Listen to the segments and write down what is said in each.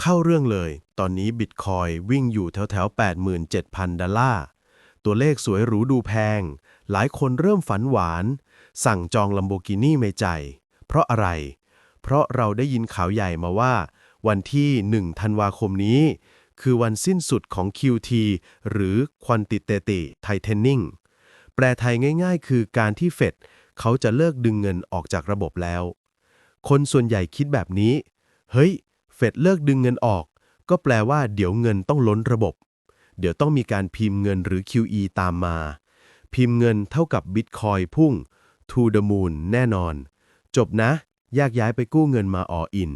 เข้าเรื่องเลย ตอนนี้บิตคอยวิ่งอยู่แถวแถว87,000 ดอลลาร์ ตัวเลขสวยหรูดูแพง หลายคนเริ่มฝันหวาน สั่งจองลัมโบกินี่ไม่ใจ เพราะอะไร เพราะเราได้ยินข่าวใหญ่มาว่า วันที่ 1 ธันวาคมนี้ คือวันสิ้นสุดของ QT หรือ Quantitative Tightening แปลไทยง่ายๆ คือการที่เฟดเขาจะเลิกดึงเงินออกจากระบบแล้ว คนส่วนใหญ่คิดแบบนี้ เฮ้ย เฟดเลิกดึงเงินออก ก็แปลว่าเดี๋ยวเงินต้องล้นระบบ เดี๋ยวต้องมีการพิมพ์เงินหรือ QE ตามมา พิมพ์เงินเท่ากับบิตคอยพุ่ง to the moon แน่นอน จบนะแยกย้ายไปกู้เงินมาออิน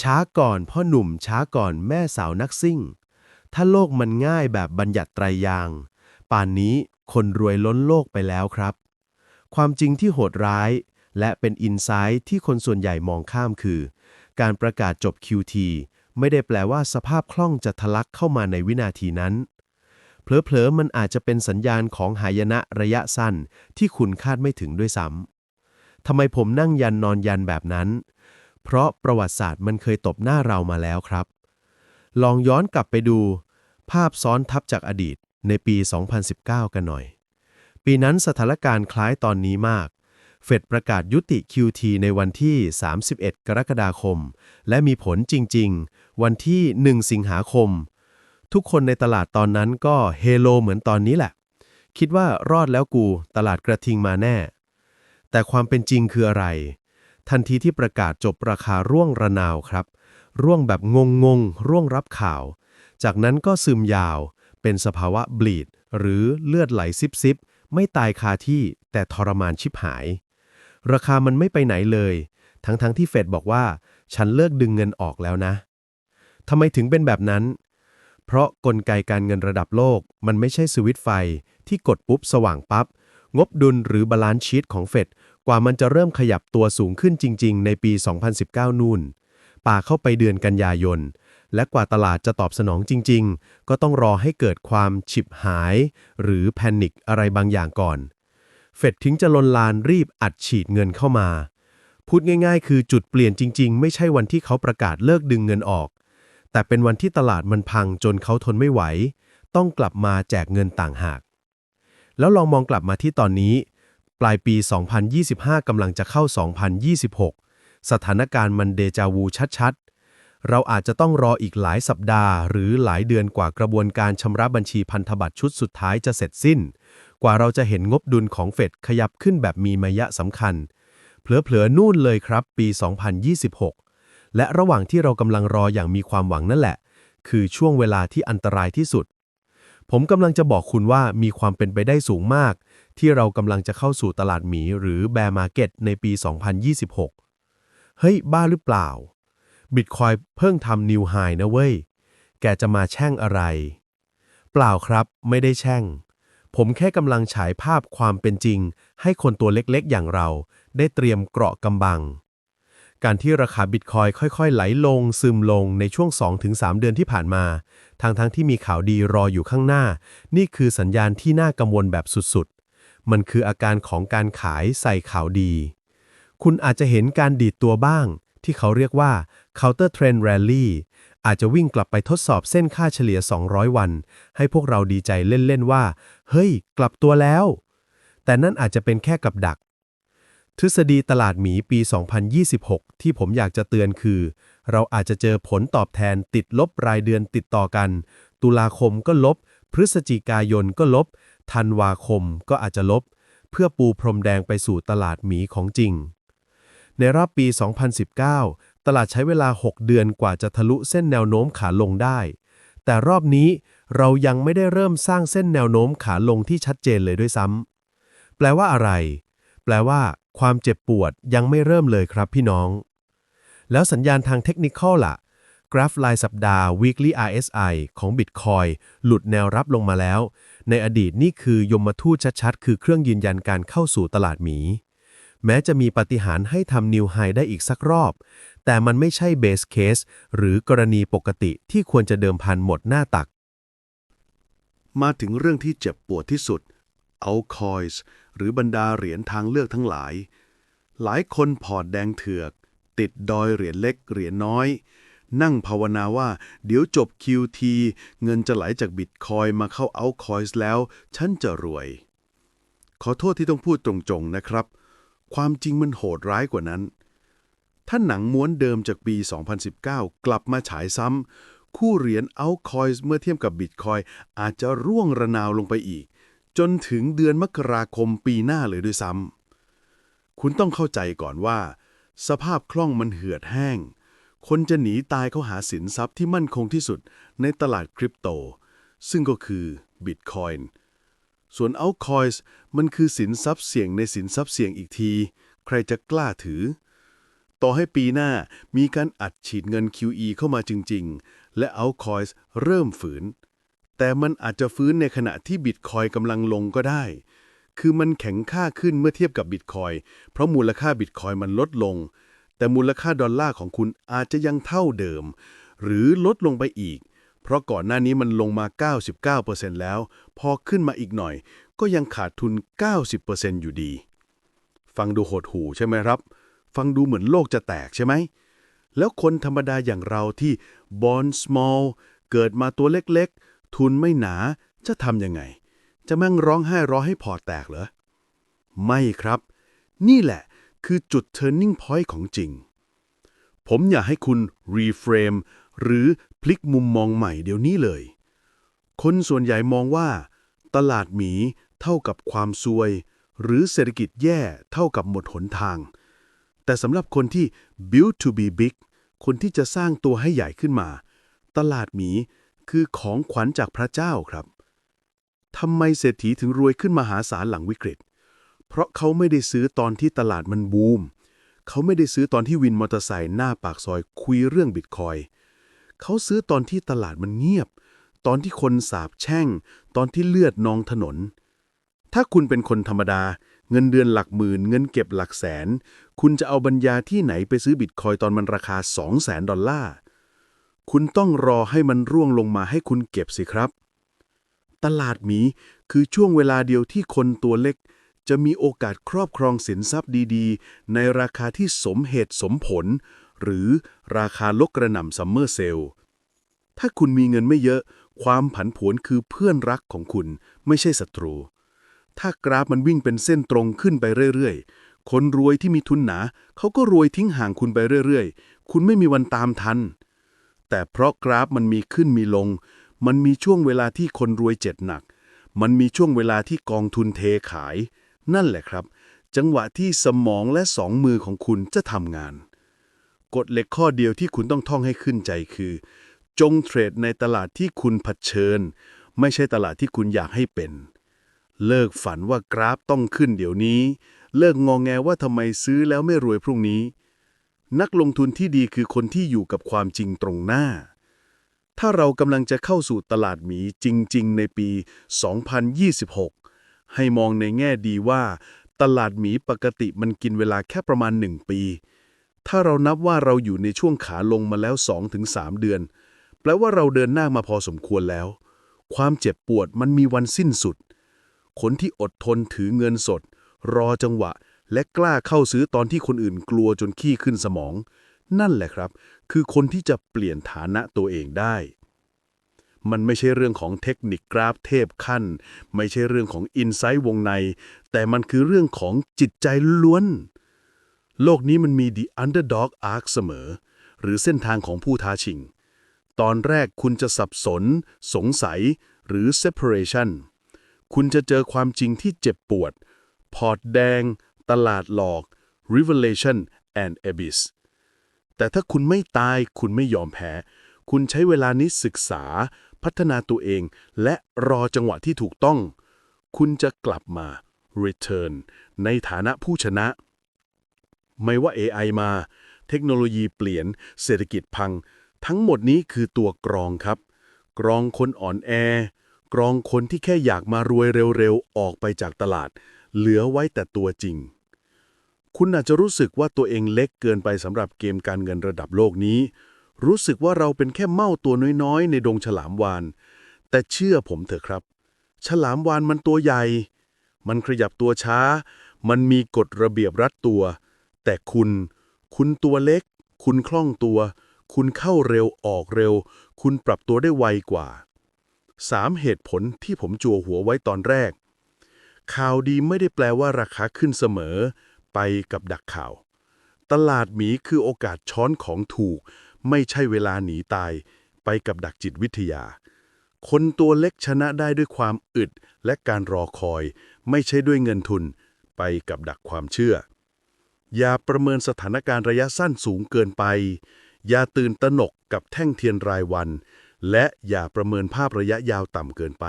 ช้าก่อนพ่อหนุ่มช้าก่อนแม่สาวนักซิ่ง ถ้าโลกมันง่ายแบบบัญญัติไตรยาง ป่านนี้คนรวยล้นโลกไปแล้วครับ ความจริงที่โหดร้าย และเป็นอินไซต์ที่คนส่วนใหญ่มองข้ามคือ การประกาศจบ QT ไม่ได้แปลว่าสภาพคล่องจะทะลักเข้ามาในวินาทีนั้น เผลอๆ มันอาจจะเป็นสัญญาณของหายนะระยะสั้นที่คุณคาดไม่ถึงด้วยซ้ำทำไมผมนั่งยันนอนยันแบบนั้น เพราะประวัติศาสตร์มันเคยตบหน้าเรามาแล้วครับ ลองย้อนกลับไปดู ภาพซ้อนทับจากอดีตในปี 2019 กันหน่อย ปีนั้นสถานการณ์คล้ายตอนนี้มาก เฟดประกาศยุติ QT ในวันที่ 31 กรกฎาคม และมีผลจริง ๆ วันที่ 1 สิงหาคม ทุกคนในตลาดตอนนั้นก็เฮโลเหมือนตอนนี้แหละ คิดว่ารอดแล้วกูตลาดกระทิงมาแน่ แต่ความเป็นจริงคืออะไร ทันทีที่ประกาศจบราคาร่วงระนาวครับ ร่วงแบบงงงๆร่วงรับข่าว จากนั้นก็ซึมยาว เป็นสภาวะบลีด หรือเลือดไหลซิบซิบไม่ตายคาที่แต่ทรมานชิบหาย ราคามันไม่ไปไหนเลย ทั้งๆทที่เฟดบอกว่า ฉันเลิกดึงเงินออกแล้วนะทำไมถึงเป็นแบบนั้น เพราะกลไกการเงินระดับโลก มันไม่ใช่สวิตไฟที่กดปุ๊บสว่างปับ๊บงบดุลหรือบาลานซ์ชีตของเฟดกว่ามันจะเริ่มขยับตัวสูงขึ้นจริง ๆ ในปี 2019 นู่นป่าเข้าไปเดือนกันยายน และกว่าตลาดจะตอบสนองจริง ๆ ก็ต้องรอให้เกิดความฉิบหาย หรือแพนิคอะไรบางอย่างก่อน เฟดถึงจะลนลานรีบอัดฉีดเงินเข้ามา พูดง่ายๆ คือจุดเปลี่ยนจริง ๆ ไม่ใช่วันที่เขาประกาศเลิกดึงเงินออก แต่เป็นวันที่ตลาดมันพังจนเขาทนไม่ไหว ต้องกลับมาแจกเงินต่างหาก แล้วลองมองกลับมาที่ตอนนี้ ปลายปี 2025 กำลังจะเข้า 2026 สถานการณ์มันเดจาวูชัด เราอาจจะต้องรออีกหลายสัปดาห์ หรือหลายเดือนกว่ากระบวนการชำระบัญชีพันธบัตรชุดสุดท้ายจะเสร็จสิ้น กว่าเราจะเห็นงบดุลของเฟดขยับขึ้นแบบมีนัยสำคัญ เผลอๆนู่นเลยครับ ปี 2026 และระหว่างที่เรากำลังรออย่างมีความหวังนั่นแหละ คือช่วงเวลาที่อันตรายที่สุด ผมกำลังจะบอกคุณว่ามีความเป็นไปได้สูงมาก ที่เรากำลังจะเข้าสู่ตลาดหมีหรือแบร์มาร์เก็ตในปี 2026 เฮ้ย บ้าหรือเปล่า บิตคอยเพิ่งทำนิวไฮนะเว้ย แกจะมาแช่งอะไร เปล่าครับไม่ได้แช่ง ผมแค่กำลังฉายภาพความเป็นจริง ให้คนตัวเล็กๆ อย่างเรา ได้เตรียมเกราะกำบัง การที่ราคาบิตคอยค่อยๆ ไหลลงซึมลงในช่วง 2-3 เดือนที่ผ่านมา ทั้งๆทที่มีข่าวดีรออยู่ข้างหน้า นี่คือสัญญาณที่น่ากังวลแบบสุดๆ มันคืออาการของการขายใส่ข่าวดี คุณอาจจะเห็นการดีดตัวบ้าง ที่เขาเรียกว่า counter trend rally อาจจะวิ่งกลับไปทดสอบเส้นค่าเฉลี่ย 200 วัน ให้พวกเราดีใจเล่น ๆ ว่า เฮ้ย กลับตัวแล้ว แต่นั่นอาจจะเป็นแค่กับดัก ทฤษฎีตลาดหมีปี 2026 ที่ผมอยากจะเตือนคือ เราอาจจะเจอผลตอบแทนติดลบรายเดือนติดต่อกัน ตุลาคมก็ลบ พฤศจิกายนก็ลบ ธันวาคมก็อาจจะลบ เพื่อปูพรมแดงไปสู่ตลาดหมีของจริง ในรอบปี 2019 ตลาดใช้เวลา 6 เดือนกว่าจะทะลุเส้นแนวโน้มขาลงได้ แต่รอบนี้เรายังไม่ได้เริ่มสร้างเส้นแนวโน้มขาลงที่ชัดเจนเลยด้วยซ้ำแปลว่าอะไร แปลว่า ความเจ็บปวดยังไม่เริ่มเลยครับพี่น้อง แล้วสัญญาณทางเทคนิคอลล่ะ กราฟรายสัปดาห์ weekly RSI ของ Bitcoin หลุดแนวรับลงมาแล้ว ในอดีตนี่คือยมทูตชัดๆ คือเครื่องยืนยันการเข้าสู่ตลาดหมี แม้จะมีปาฏิหาริย์ให้ทำนิวไฮได้อีกสักรอบ แต่มันไม่ใช่เบสเคสหรือกรณีปกติที่ควรจะเดิมพันหมดหน้าตัก มาถึงเรื่องที่เจ็บปวดที่สุด เอาคอยส์หรือบรรดาเหรียญทางเลือกทั้งหลาย หลายคนพอร์ตแดงเถือก ติดดอยเหรียญเล็กเหรียญน้อย นั่งภาวนาว่า เดี๋ยวจบ QT เงินจะไหลจากบิตคอยมาเข้าเอาคอยส์แล้ว ฉันจะรวย ขอโทษที่ต้องพูดตรงๆนะครับ ความจริงมันโหดร้ายกว่านั้น ถ้าหนังม้วนเดิมจากปี 2019 กลับมาฉายซ้ำ คู่เหรียญเอาคอยส์เมื่อเทียบกับบิตคอยอาจจะร่วงระนาวลงไปอีก จนถึงเดือนมกราคมปีหน้าเลยด้วยซ้ำ คุณต้องเข้าใจก่อนว่า สภาพคล่องมันเหือดแห้ง คนจะหนีตายเข้าหาสินทรัพย์ที่มั่นคงที่สุดในตลาดคริปโต ซึ่งก็คือบิตคอยน์ ส่วน altcoins มันคือสินทรัพย์เสี่ยงในสินทรัพย์เสี่ยงอีกที ใครจะกล้าถือ ต่อให้ปีหน้ามีการอัดฉีดเงิน QE เข้ามาจริง ๆ และ altcoins เริ่มฝืน แต่มันอาจจะฟื้นในขณะที่บิตคอยกำลังลงก็ได้ คือมันแข็งค่าขึ้นเมื่อเทียบกับบิตคอยเพราะมูลค่าบิตคอยมันลดลง แต่มูลค่าดอลลาร์ของคุณอาจจะยังเท่าเดิม หรือลดลงไปอีก เพราะก่อนหน้านี้มันลงมา 99%แล้ว พอขึ้นมาอีกหน่อย ก็ยังขาดทุน 90%อยู่ดี ฟังดูโหดหูใช่ไหมครับ ฟังดูเหมือนโลกจะแตกใช่ไหม แล้วคนธรรมดาอย่างเราที่ born small เกิดมาตัวเล็กๆ ทุนไม่หนาจะทำยังไง จะแม่งร้องไห้รอให้พอแตกเหรอ ไม่ครับ นี่แหละคือจุด turning point ของจริง ผมอยากให้คุณ reframe หรือพลิกมุมมองใหม่เดี๋ยวนี้เลย คนส่วนใหญ่มองว่า ตลาดหมีเท่ากับความซวย หรือเศรษฐกิจแย่เท่ากับหมดหนทาง แต่สำหรับคนที่ build to be big คนที่จะสร้างตัวให้ใหญ่ขึ้นมา ตลาดหมีคือของขวัญจากพระเจ้าครับทำไมเศรษฐีถึงรวยขึ้นมหาศาลหลังวิกฤต เพราะเขาไม่ได้ซื้อตอนที่ตลาดมันบูม เขาไม่ได้ซื้อตอนที่วินมอเตอร์ไซค์หน้าปากซอยคุยเรื่องบิตคอยน์ เขาซื้อตอนที่ตลาดมันเงียบ ตอนที่คนสาบแช่ง ตอนที่เลือดนองถนน ถ้าคุณเป็นคนธรรมดา เงินเดือนหลักหมื่น เงินเก็บหลักแสน คุณจะเอาบัญญาที่ไหนไปซื้อบิตคอยตอนมันราคา 2 0 0แสนดอลลาร์คุณต้องรอให้มันร่วงลงมาให้คุณเก็บสิครับ ตลาดหมีคือช่วงเวลาเดียวที่คนตัวเล็ก จะมีโอกาสครอบครองสินทรัพย์ดีๆ ในราคาที่สมเหตุสมผล หรือราคาลกกระหน่ำซัมเมอร์เซลล์ถ้าคุณมีเงินไม่เยอะ ความผันผวนคือเพื่อนรักของคุณไม่ใช่ศัตรู ถ้ากราฟมันวิ่งเป็นเส้นตรงขึ้นไปเรื่อยๆ คนรวยที่มีทุนหนาเขาก็รวยทิ้งห่างคุณไปเรื่อยๆ คุณไม่มีวันตามทัน แต่เพราะกราฟมันมีขึ้นมีลง มันมีช่วงเวลาที่คนรวยเจ็ดหนัก มันมีช่วงเวลาที่กองทุนเทขาย นั่นแหละครับ จังหวะที่สมองและสองมือของคุณจะทำงาน กฎเหล็กข้อเดียวที่คุณต้องท่องให้ขึ้นใจคือ จงเทรดในตลาดที่คุณเผชิญ ไม่ใช่ตลาดที่คุณอยากให้เป็น เลิกฝันว่ากราฟต้องขึ้นเดี๋ยวนี้ เลิกงองแงว่าทำไมซื้อแล้วไม่รวยพรุ่งนี้ นักลงทุนที่ดีคือคนที่อยู่กับความจริงตรงหน้า ถ้าเรากำลังจะเข้าสู่ตลาดหมีจริง ๆ ในปี 2026 ให้มองในแง่ดีว่า ตลาดหมีปกติมันกินเวลาแค่ประมาณ 1 ปี ถ้าเรานับว่าเราอยู่ในช่วงขาลงมาแล้ว 2-3 เดือน แปลว่าเราเดินหน้ามาพอสมควรแล้ว ความเจ็บปวดมันมีวันสิ้นสุด คนที่อดทนถือเงินสด รอจังหวะ และกล้าเข้าซื้อตอนที่คนอื่นกลัวจนขี้ขึ้นสมอง นั่นแหละครับ คือคนที่จะเปลี่ยนฐานะตัวเองได้ มันไม่ใช่เรื่องของเทคนิคกราฟเทพขั้น ไม่ใช่เรื่องของอินไซต์วงใน แต่มันคือเรื่องของจิตใจล้วน โลกนี้มันมี the underdog arc เสมอ หรือเส้นทางของผู้ท้าชิง ตอนแรกคุณจะสับสน สงสัย หรือ separation คุณจะเจอความจริงที่เจ็บปวด พอร์ตแดง ตลาดหลอก revelation and abyss แต่ถ้าคุณไม่ตายคุณไม่ยอมแพ้ คุณใช้เวลานี้ศึกษา พัฒนาตัวเอง และรอจังหวะที่ถูกต้อง คุณจะกลับมา return ในฐานะผู้ชนะ ไม่ว่า AI มา เทคโนโลยีเปลี่ยน เศรษฐกิจพัง ทั้งหมดนี้คือตัวกรองครับ กรองคนอ่อนแอ กรองคนที่แค่อยากมารวยเร็วๆ ออกไปจากตลาด เหลือไว้แต่ตัวจริง คุณอาจจะรู้สึกว่าตัวเองเล็กเกินไปสำหรับเกมการเงินระดับโลกนี้ รู้สึกว่าเราเป็นแค่เม่าตัวน้อยๆ ในดงฉลามวาน แต่เชื่อผมเถอะครับ ฉลามวานมันตัวใหญ่ มันขยับตัวช้า มันมีกฎระเบียบรัดตัว แต่คุณ คุณตัวเล็ก คุณคล่องตัว คุณเข้าเร็วออกเร็ว คุณปรับตัวได้ไวกว่า 3. เหตุผลที่ผมจัวหัวไว้ตอนแรก ข่าวดีไม่ได้แปลว่าราคาขึ้นเสมอ ไปกับดักข่าว ตลาดหมีคือโอกาสช้อนของถูก ไม่ใช่เวลาหนีตาย ไปกับดักจิตวิทยา คนตัวเล็กชนะได้ด้วยความอึดและการรอคอย ไม่ใช่ด้วยเงินทุน ไปกับดักความเชื่อ อย่าประเมินสถานการณ์ระยะสั้นสูงเกินไป อย่าตื่นตระหนกกับแท่งเทียนรายวัน และอย่าประเมินภาพระยะยาวต่ำเกินไป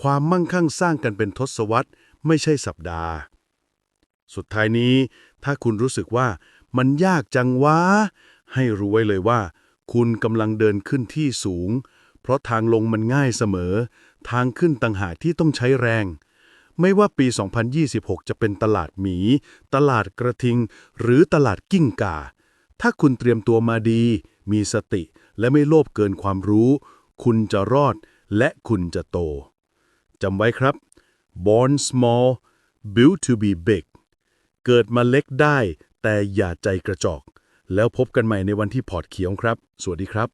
ความมั่งคั่งสร้างกันเป็นทศวรรษ ไม่ใช่สัปดาห์ สุดท้ายนี้ ถ้าคุณรู้สึกว่ามันยากจังวะ ให้รู้ไว้เลยว่า คุณกำลังเดินขึ้นที่สูง เพราะทางลงมันง่ายเสมอ ทางขึ้นต่างหากที่ต้องใช้แรง ไม่ว่าปี 2026 จะเป็นตลาดหมี ตลาดกระทิง หรือตลาดกิ้งก่า ถ้าคุณเตรียมตัวมาดี มีสติ และไม่โลภเกินความรู้ คุณจะรอดและคุณจะโต จำไว้ครับ born small built to be big เกิดมาเล็กได้ แต่อย่าใจกระจอก แล้วพบกันใหม่ในวันที่พอร์ตเขียวครับ สวัสดีครับ